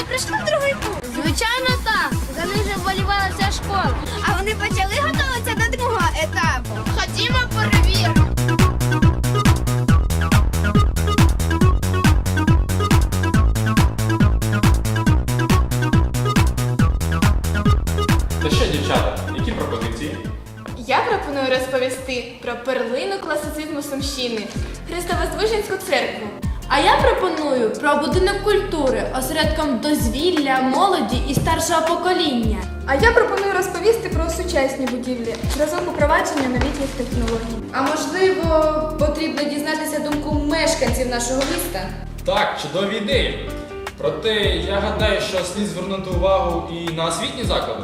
Цікаво, а прийшли в другий тур? Звичайно, так. За них же вболівала вся школа. А вони почали готуватися до другого етапу. Ходімо перевіримо. Та що, дівчата, які пропозиції? Я пропоную розповісти про перлину класицизму Сумщини Христовоздвиженську церкву. А я пропоную про будинок культури, осередком дозвілля, молоді і старшого покоління. А я пропоную розповісти про сучасні будівлі, зразок упровадження новітніх технологій. А можливо, потрібно дізнатися думку мешканців нашого міста? Так, чудові ідеї. Проте я гадаю, що слід звернути увагу і на освітні заклади.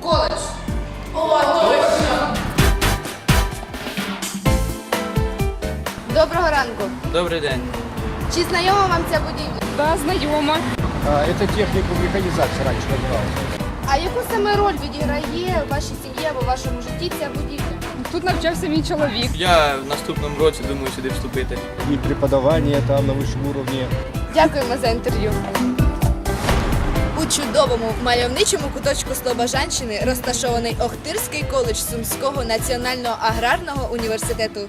Коледж. Доброго ранку. Добрий день. Чи знайома вам ця будівля? Да, знайома. А, Это технику механизации раньше называлось. А яку саме роль відіграє в вашій сім'ї або в вашому житті ця будівля? Тут навчався мій чоловік. Я в наступному році думаю сюди вступити. И преподавание там на высшем уровне. Дякуємо за інтерв'ю. У чудовому мальовничому куточку Слобожанщини розташований Охтирський коледж Сумського національного аграрного університету.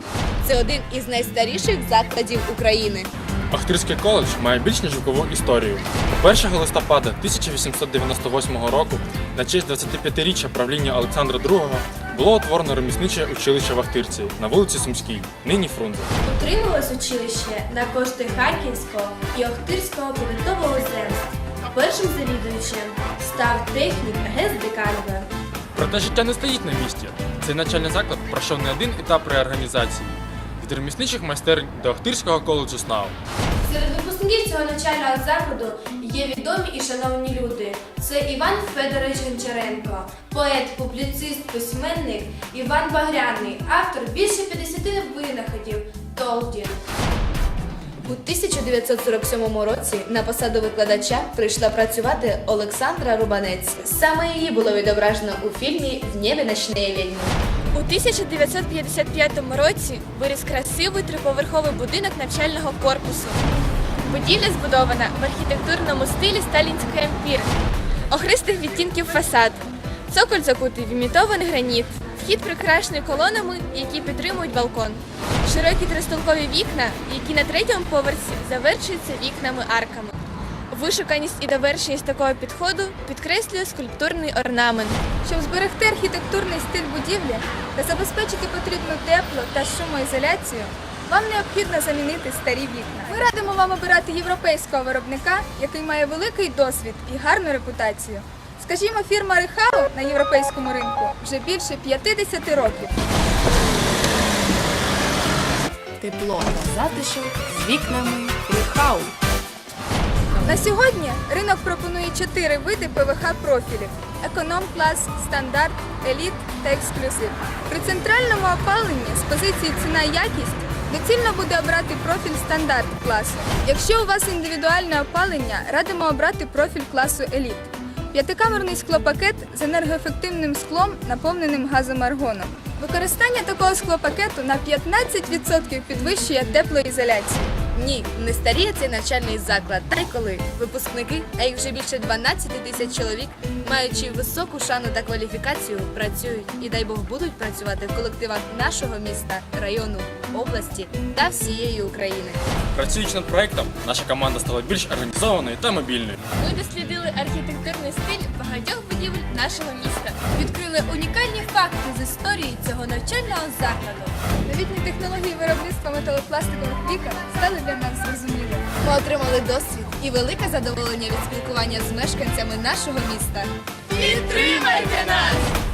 Це один із найстаріших закладів України. Охтирський коледж має більш ніж вікову історію. 1 листопада 1898 року на честь 25-річчя правління Олександра II було утворено ремісниче училище в Ахтирці на вулиці Сумській, нині Фрунзе. Утрималось училище на кошти Харківського і Охтирського повітового земства. Першим завідуючим став технік ГЕС Деканова. Проте життя не стоїть на місці. Цей навчальний заклад пройшов не один етап реорганізації від ремісничних майстерень до Охтирського коледжу СНАУ. Серед випускників цього навчального закладу є відомі і шановні люди. Це Іван Федорович Гончаренко, поет, публіцист, письменник Іван Багряний, автор більше 50 винаходів Толдін. У 1947 році на посаду викладача прийшла працювати Олександра Рубанець. Саме її було відображено у фільмі В небі ночне відьми. У 1955 році виріс красивий триповерховий будинок навчального корпусу. Будівля збудована в архітектурному стилі сталінської ампір, охристих відтінків фасад. Цоколь закутий в імітований граніт. Вхід прикрашений колонами, які підтримують балкон. Широкі тристолкові вікна, які на третьому поверсі завершуються вікнами-арками. Вишуканість і довершеність такого підходу підкреслює скульптурний орнамент. Щоб зберегти архітектурний стиль будівлі та забезпечити потрібну тепло та шумоізоляцію, вам необхідно замінити старі вікна. Ми радимо вам обирати європейського виробника, який має великий досвід і гарну репутацію. Скажімо, фірма Рехау на європейському ринку вже більше 50 років. Тепло та затишок з вікнами Рихау. На сьогодні ринок пропонує чотири види ПВХ профілів: економ-клас, стандарт, еліт та ексклюзив. При центральному опаленні з позиції ціна-якість доцільно буде обрати профіль стандарт класу. Якщо у вас індивідуальне опалення, радимо обрати профіль класу еліт. П'ятикамерний склопакет з енергоефективним склом, наповненим газом аргоном. Використання такого склопакету на 15% підвищує теплоізоляцію. Ні, не старіє цей навчальний заклад. Та й коли випускники, а їх вже більше 12 тисяч чоловік, маючи високу шану та кваліфікацію, працюють і дай Бог будуть працювати в колективах нашого міста, району, області та всієї України. Працюючи над проектом, наша команда стала більш організованою та мобільною. Ми дослідили архітектурний стиль багатьох будівель нашого міста. Відкрили унікальні факти з історії цього навчального закладу. Вікон стали для нас зрозумілими. Ми отримали досвід і велике задоволення від спілкування з мешканцями нашого міста. Підтримайте нас!